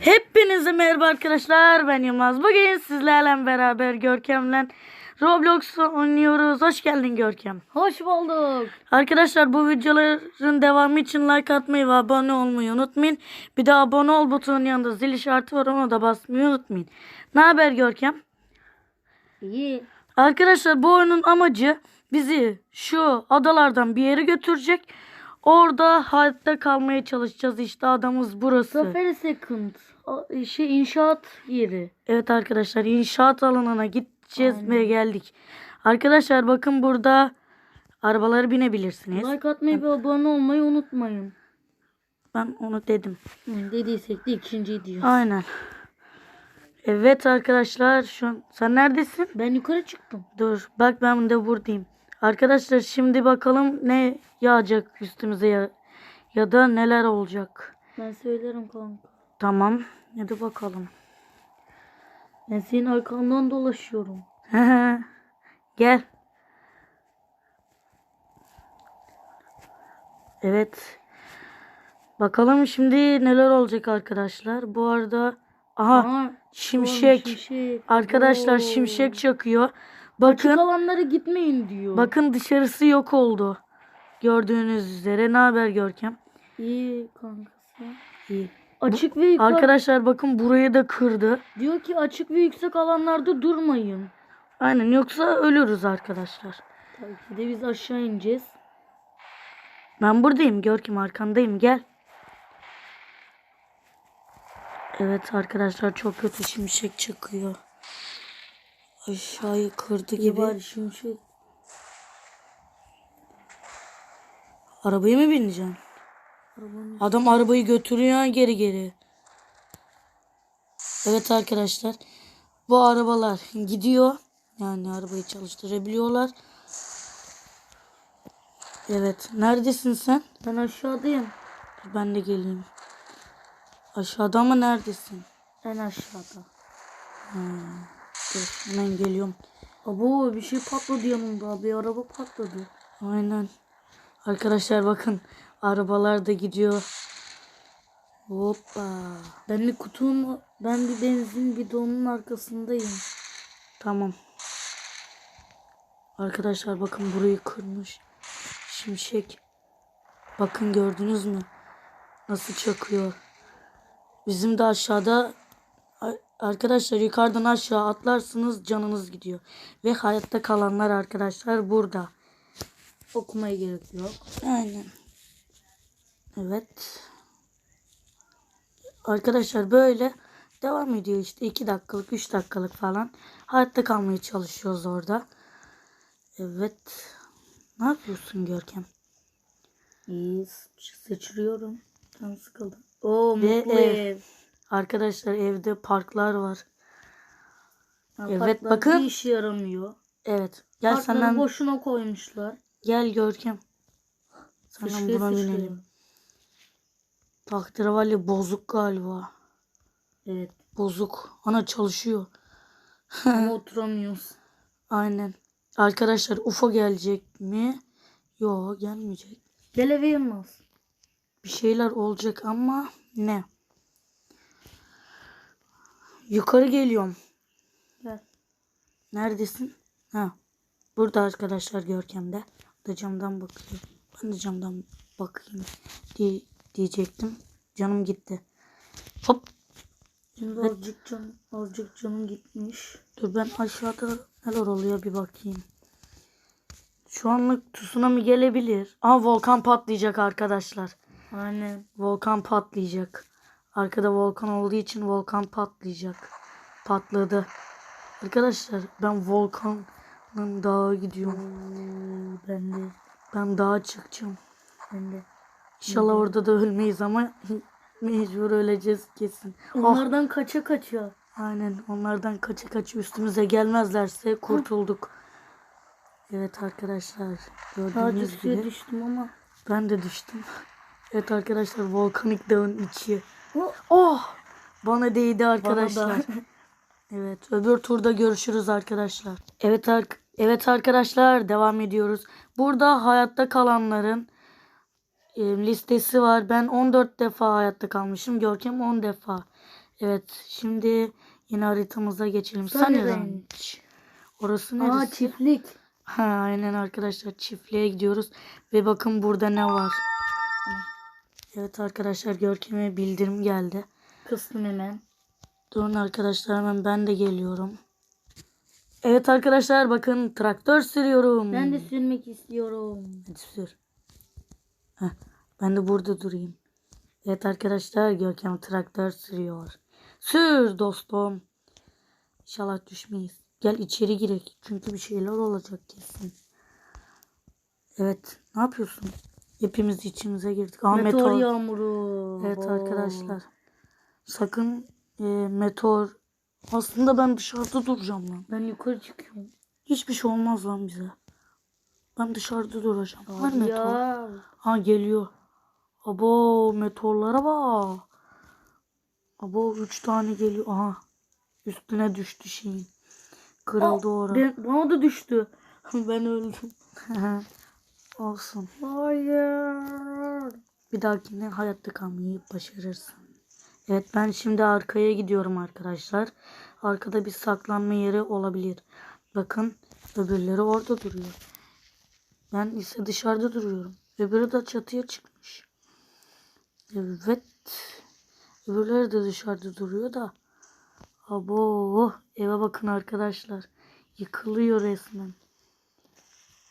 Hepinize merhaba arkadaşlar. Ben Yılmaz. Bugün sizlerle beraber Görkem'le Roblox oynuyoruz. Hoş geldin Görkem. Hoş bulduk. Arkadaşlar bu videoların devamı için like atmayı ve abone olmayı unutmayın. Bir de abone ol butonun yanında zil işareti var ona da basmayı unutmayın. Ne haber Görkem? İyi. Arkadaşlar bu oyunun amacı bizi şu adalardan bir yere götürecek. Orada hayatta kalmaya çalışacağız. İşte adamız burası. Safari Second. Şey inşaat yeri. Evet arkadaşlar inşaat alanına gideceğiz Aynen. ve geldik. Arkadaşlar bakın burada arabaları binebilirsiniz. Like atmayı ve abone olmayı unutmayın. Ben onu dedim. Hı, dediysek de ikinciyi diyoruz. Aynen. Evet arkadaşlar şu an sen neredesin? Ben yukarı çıktım. Dur bak ben de buradayım. Arkadaşlar şimdi bakalım ne yağacak üstümüze ya, ya da neler olacak. Ben söylerim kanka. Tamam hadi bakalım. Ben senin arkandan dolaşıyorum. Gel. Evet. Bakalım şimdi neler olacak arkadaşlar. Bu arada aha Aa, şimşek. şimşek. Arkadaşlar Oo. şimşek çakıyor. Bakın alanlara gitmeyin diyor. bakın dışarısı yok oldu. Gördüğünüz üzere. Ne haber Görkem? İyi kankası. İyi. Açık ve yukarı. Arkadaşlar bakın burayı da kırdı. Diyor ki açık ve yüksek alanlarda durmayın. Aynen yoksa ölürüz arkadaşlar. Tabii ki de biz aşağı ineceğiz. Ben buradayım Görkem arkandayım gel. Evet arkadaşlar çok kötü şimşek çıkıyor. Aşağıyı kırdı gibi. bari şimşek. Arabaya mı bineceksin? Arabanın Adam arabayı götürüyor geri geri. Evet arkadaşlar. Bu arabalar gidiyor. Yani arabayı çalıştırabiliyorlar. Evet. Neredesin sen? Ben aşağıdayım. Ben de geleyim. Aşağıda mı neredesin? En aşağıda. Dur hemen geliyorum. Abo bir şey patladı yanımda. Bir araba patladı. Aynen. Arkadaşlar bakın. Arabalar da gidiyor. Hoppa. Ben bir kutunun, ben bir benzin bidonunun arkasındayım. Tamam. Arkadaşlar bakın burayı kırmış. Şimşek. Bakın gördünüz mü? Nasıl çakıyor. Bizim de aşağıda arkadaşlar yukarıdan aşağı atlarsınız canınız gidiyor. Ve hayatta kalanlar arkadaşlar burada. Okumaya gerek yok. Aynen. Evet. Arkadaşlar böyle devam ediyor işte 2 dakikalık 3 dakikalık falan. Hayatta kalmaya çalışıyoruz orada. Evet. Ne yapıyorsun Görkem? İyi seçiliyorum. Ben sıkıldım. Oo Ve mutlu ev. ev. Arkadaşlar evde parklar var. Ha, Evet, parklar bakın. Bir işe yaramıyor. Evet. Gel Parkları senden boşuna koymuşlar. gel Görkem. Senden buna binelim. Tahterevalli bozuk galiba. Evet. Bozuk. Ana çalışıyor. Ama oturamıyoruz. Aynen. Arkadaşlar UFO gelecek mi? Yok gelmeyecek. Gel eve Yılmaz. Bir şeyler olacak ama ne? Yukarı geliyorum. Gel. Neredesin? Ha. Burada arkadaşlar Görkem'de. Da camdan bakıyor. Ben de camdan bakayım diye, diyecektim. Canım gitti. Hop. Şimdi Evet. azıcık can, azıcık canım gitmiş. Dur ben aşağıda neler oluyor bir bakayım. Şu anlık tsunami gelebilir. Aa volkan patlayacak arkadaşlar. Aynen. Volkan patlayacak. Arkada volkan olduğu için volkan patlayacak. Patladı. Arkadaşlar ben volkanın dağa gidiyorum. Ben de. Ben dağa çıkacağım. Ben de. İnşallah orada da ölmeyiz ama mecbur öleceğiz kesin. Oh, Onlardan kaça kaça. aynen onlardan kaça kaça üstümüze gelmezlerse kurtulduk. Evet arkadaşlar gördüğünüz suya gibi düştüm ama. ben de düştüm. Evet arkadaşlar volkanik dağın içi. Oh, Oh! Bana değdi bana arkadaşlar. da. Evet, öbür turda görüşürüz arkadaşlar. Evet ark Evet arkadaşlar, devam ediyoruz. Burada hayatta kalanların e, listesi var. Ben 14 defa hayatta kalmışım. Görkem 10 defa. Evet şimdi yine haritamıza geçelim. Ranch. Orası Aa neresi? çiftlik. Ha, aynen arkadaşlar çiftliğe gidiyoruz. Ve bakın burada ne var. Evet arkadaşlar Görkem'e bildirim geldi. Kıstım hemen. Durun arkadaşlar hemen ben de geliyorum. Evet arkadaşlar bakın traktör sürüyorum. Ben de sürmek istiyorum. Hadi sür. Heh, ben de burada durayım. Evet arkadaşlar Görkem traktör sürüyor. Sür dostum. İnşallah düşmeyiz. Gel içeri girek. Çünkü bir şeyler olacak kesin. Evet. Ne yapıyorsun? Hepimiz içimize girdik. Aa, Meteor, meteor. yağmuru. Evet Oo. arkadaşlar. Sakın e, meteor. Aslında ben dışarıda duracağım lan. Ben yukarı çıkıyorum. Hiçbir şey olmaz lan bize. Ben dışarıda duracağım. Var meteor. Ha geliyor. Abo meteorlara bak. Abo 3 tane geliyor. Aha. Üstüne düştü şeyin. Kırıldı ora. Ben, bana da düştü. ben öldüm. Olsun. Hayır. Bir dahakine hayatta kalmayı başarırsın. Evet ben şimdi arkaya gidiyorum arkadaşlar. Arkada bir saklanma yeri olabilir. Bakın öbürleri orada duruyor. Ben ise dışarıda duruyorum. Öbürü de çatıya çıkmış. Evet. Öbürleri de dışarıda duruyor da. Abo eve bakın arkadaşlar. Yıkılıyor resmen.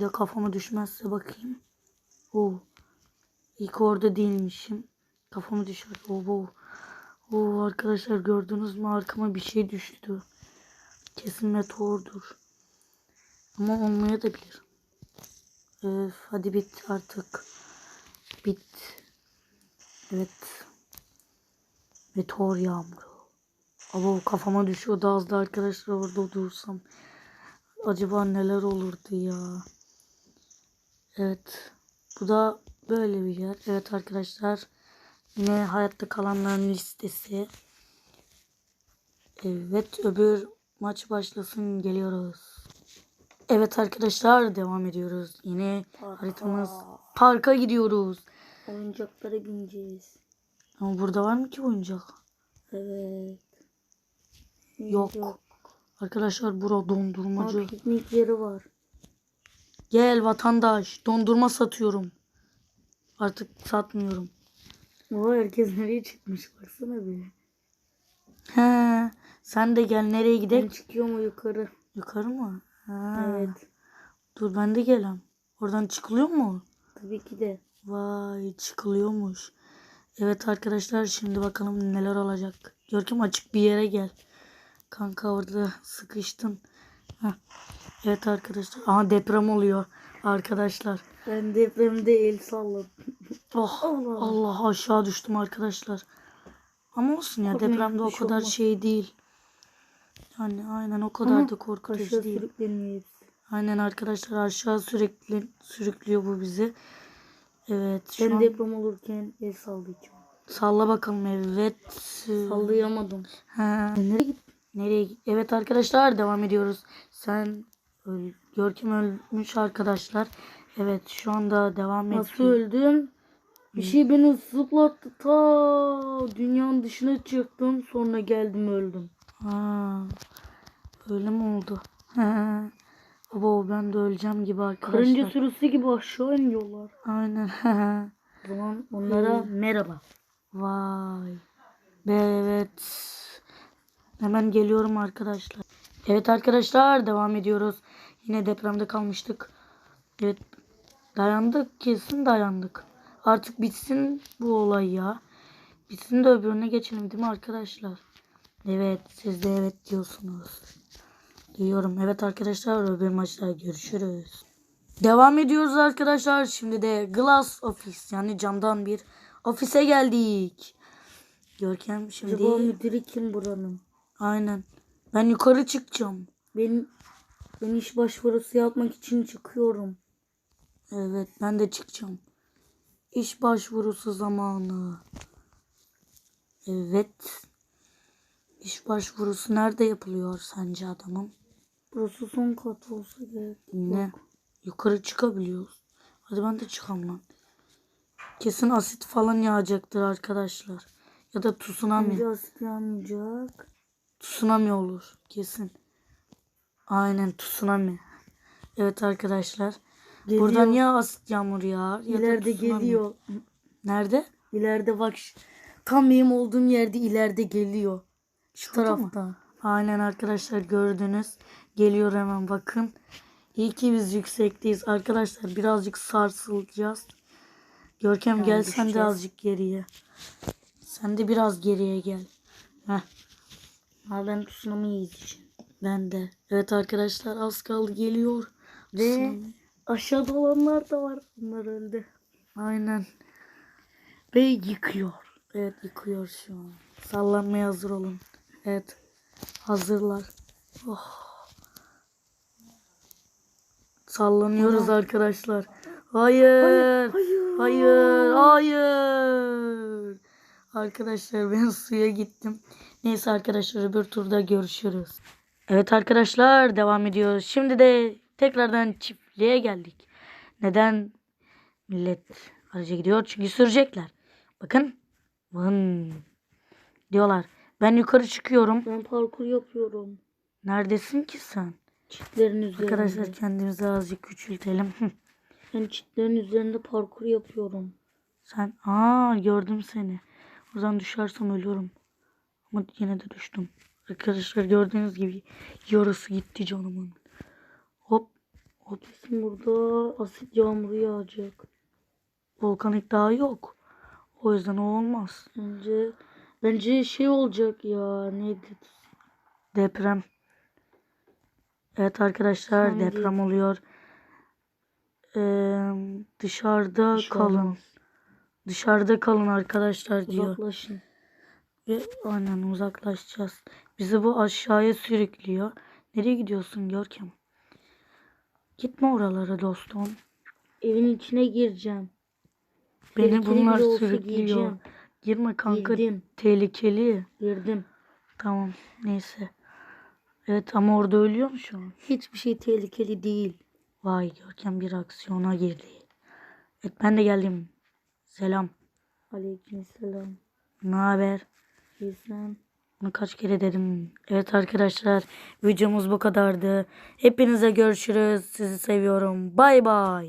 Bir de kafama düşmezse bakayım. Oo. İlk orada değilmişim. Kafamı düşürdü. Oo, Oo arkadaşlar gördünüz mü arkama bir şey düştü. Kesin meteordur. Ama olmaya da bilir. Öf, hadi bit artık. Bit. Evet. Meteor yağmuru. Ama kafama düşüyordu az da arkadaşlar orada dursam. Acaba neler olurdu ya. Evet. Bu da böyle bir yer. Evet arkadaşlar. Yine hayatta kalanların listesi. Evet öbür maç başlasın geliyoruz. Evet arkadaşlar devam ediyoruz. Yine Parka. haritamız parka gidiyoruz. Oyuncaklara bineceğiz. Ama burada var mı ki oyuncak? Evet. Yok. Arkadaşlar bura dondurmacı. piknik yeri var. Gel vatandaş dondurma satıyorum. Artık satmıyorum. O herkes nereye çıkmış baksana bir. He, sen de gel nereye Ben gidelim? çıkıyorum o yukarı. Yukarı mı? Ha. Evet. Dur ben de gelem. Oradan çıkılıyor mu? Tabii ki de. Vay çıkılıyormuş. Evet arkadaşlar şimdi bakalım neler olacak. Görkem açık bir yere gel. Kanka orada sıkıştın. Heh. Evet arkadaşlar. Aha deprem oluyor arkadaşlar. Ben depremde el salladım. Oh Allah. Allah aşağı düştüm arkadaşlar. Ama olsun ya Abi, depremde o şey kadar olmaz. şey değil. Yani aynen o kadar Ama da korkutucu değil. Aynen arkadaşlar aşağı sürekli sürüklüyor bu bizi. Evet şu Ben an deprem olurken el sallayacağım. salla bakalım evet. Sallayamadım. Ha. Nereye gittin? Nereye? Evet arkadaşlar devam ediyoruz. Sen öl Görkem ölmüş arkadaşlar. Evet şu anda devam Nasıl ediyor. öldüm? Bir şey beni zıplattı ta dünyanın dışına çıktım sonra geldim öldüm. Ha. Öyle mi oldu? Baba ben de öleceğim gibi arkadaşlar. Karınca sürüsü gibi aşağı iniyorlar. Aynen. O zaman onlara merhaba. Vay. Evet. Hemen geliyorum arkadaşlar. Evet arkadaşlar devam ediyoruz. Yine depremde kalmıştık. Evet. Dayandık kesin dayandık. Artık bitsin bu olay ya. Bitsin de öbürüne geçelim değil mi arkadaşlar? Evet siz de evet diyorsunuz. Diyorum. Evet arkadaşlar öbür maçta görüşürüz. Devam ediyoruz arkadaşlar. Şimdi de Glass Office yani camdan bir ofise geldik. Görkem şimdi Acaba müdürü kim buranın? aynen. Ben yukarı çıkacağım. Ben, ben iş başvurusu yapmak için çıkıyorum. Evet ben de çıkacağım. İş başvurusu zamanı. Evet. İş başvurusu nerede yapılıyor sence adamım? Burası son kat olsa gerek. Ne? Yukarı çıkabiliyoruz. Hadi ben de çıkam lan. Kesin asit falan yağacaktır arkadaşlar. Ya da tsunami. Bence asit yağmayacak. Tsunami olur kesin. Aynen tsunami. Evet arkadaşlar. Geliyor. Burada niye asit yağmur yağar? Ya İleride geliyor. Nerede? İleride bak. Tam benim olduğum yerde ileride geliyor. Şu Şurada mı? tarafta. Aynen arkadaşlar gördünüz. Geliyor hemen bakın. İyi ki biz yüksekteyiz. Arkadaşlar birazcık sarsılacağız. Görkem Yani gel sen de düşeceğiz. azıcık geriye. Sen de biraz geriye gel. Heh, Ha ben tsunami için. ben de. Evet arkadaşlar az kaldı geliyor. Ve Tsunami. aşağıda olanlar da var. Bunlar öldü. Aynen. Ve yıkıyor. Evet yıkıyor şu an. Sallanmaya hazır olun. Evet. Hazırlar. Oh. Sallanıyoruz arkadaşlar. Hayır. Hayır. Hayır. Hayır. Arkadaşlar ben suya gittim. Neyse arkadaşlar öbür turda görüşürüz. Evet arkadaşlar devam ediyoruz. Şimdi de tekrardan çiftliğe geldik. Neden millet araca gidiyor? Çünkü sürecekler. Bakın. Vın. Diyorlar. Ben yukarı çıkıyorum. Ben parkur yapıyorum. Neredesin ki sen? Çitlerin üzerinde. Arkadaşlar kendimizi azıcık küçültelim. Ben çitlerin üzerinde parkur yapıyorum. Sen aa gördüm seni. Oradan düşersem ölüyorum. Ama yine de düştüm. Arkadaşlar gördüğünüz gibi yarısı gitti canımın. Hop hop burada asit yağmuru yağacak. volkanik dağ yok. O yüzden o olmaz. Bence bence şey olacak ya neydi? Deprem. Evet arkadaşlar Tsunami deprem oluyor. Ee, dışarıda şey kalın. olmaz. Dışarıda kalın arkadaşlar diyor. Uzaklaşın. Ve aynen uzaklaşacağız. Bizi bu aşağıya sürüklüyor. Nereye gidiyorsun Görkem? Gitme oralara dostum. Evin içine gireceğim. Beni Tehlikeli bunlar bile olsa sürüklüyor. giyeceğim. Girme kanka. Girdim. Tehlikeli. Girdim. Tamam neyse. Evet ama orada ölüyor mu şu an? Hiçbir şey tehlikeli değil. Vay Görkem bir aksiyona girdi. Evet ben de geldim. Selam. Aleykümselam. Ne haber? Bunu kaç kere dedim. Evet arkadaşlar videomuz bu kadardı. Hepinize görüşürüz. Sizi seviyorum. Bay bay.